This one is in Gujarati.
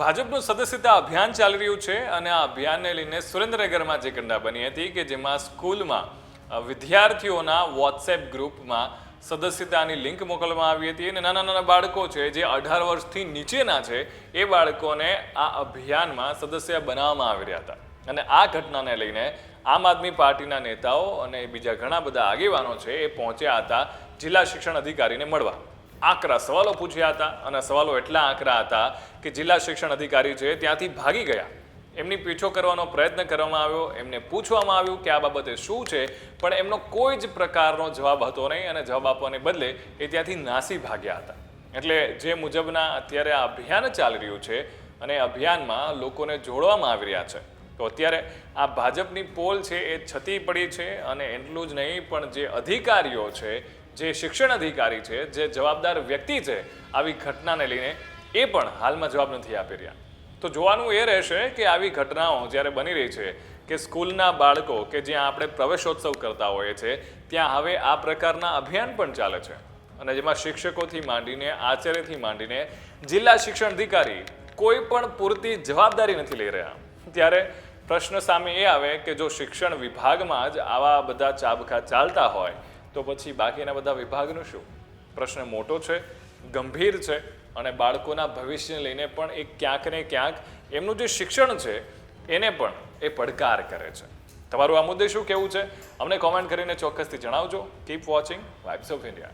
ભાજપનું સદસ્યતા અભિયાન ચાલી રહ્યું છે અને આ અભિયાનને લઈને સુરેન્દ્રનગરમાં જે ઘટના બની હતી કે જેમાં સ્કૂલમાં વિદ્યાર્થીઓના વોટ્સએપ ગ્રુપમાં સદસ્યતાની લિંક મોકલવામાં આવી હતી અને નાના નાના બાળકો છે જે અઢાર વર્ષથી નીચેના છે, એ બાળકોને આ અભિયાનમાં સદસ્ય બનાવવામાં આવી રહ્યા હતા. અને આ ઘટનાને લઈને આમ આદમી પાર્ટીના નેતાઓ અને બીજા ઘણા બધા આગેવાનો છે એ પહોંચ્યા હતા જિલ્લા શિક્ષણ અધિકારીને મળવા. આકરા સવાલો પૂછ્યા હતા અને સવાલો એટલા આકરા હતા કે જિલ્લા શિક્ષણ અધિકારી છે ત્યાંથી ભાગી ગયા. એમની પીછો કરવાનો પ્રયત્ન કરવામાં આવ્યો, એમને પૂછવામાં આવ્યું કે આ બાબતે શું છે, પણ એમનો કોઈ જ પ્રકારનો જવાબ હતો નહીં અને જવાબ આપવાને બદલે એ ત્યાંથી નાસી ભાગ્યા હતા. એટલે જે મુજબના અત્યારે આ અભિયાન ચાલી રહ્યું છે અને અભિયાનમાં લોકોને જોડવામાં આવી રહ્યા છે, તો અત્યારે આ ભાજપની પોલ છે એ છતી પડી છે અને એટલું જ નહીં, પણ જે અધિકારીઓ છે જે શિક્ષણ અધિકારી છે, જે જવાબદાર વ્યક્તિ છે, આવી ઘટનાને લઈને એ પણ હાલમાં જવાબ નથી આપી રહ્યા. તો જોવાનું એ રહેશે કે આવી ઘટનાઓ જ્યારે બની રહી છે કે સ્કૂલના બાળકો કે જ્યાં આપણે પ્રવેશોત્સવ કરતા હોઈએ છીએ ત્યાં હવે આ પ્રકારના અભિયાન પણ ચાલે છે. અને જેમાં શિક્ષકોથી માંડીને, આચાર્યથી માંડીને જિલ્લા શિક્ષણ અધિકારી કોઈ પણ પૂરતી જવાબદારી નથી લઈ રહ્યા. ત્યારે પ્રશ્ન સામે એ આવે કે જો શિક્ષણ વિભાગમાં જ આવા બધા ચાબખા ચાલતા હોય તો પછી બાકીના બધા વિભાગનું શું? પ્રશ્ન મોટો છે, ગંભીર છે અને બાળકોના ભવિષ્યને લઈને પણ એ ક્યાંક ને ક્યાંક એમનું જે શિક્ષણ છે, એને પણ એ પડકાર કરે છે. તમારું આ મુદ્દે શું કહેવું છે? અમને કોમેન્ટ કરીને ચોક્કસથી જણાવજો. Keep watching vibes of India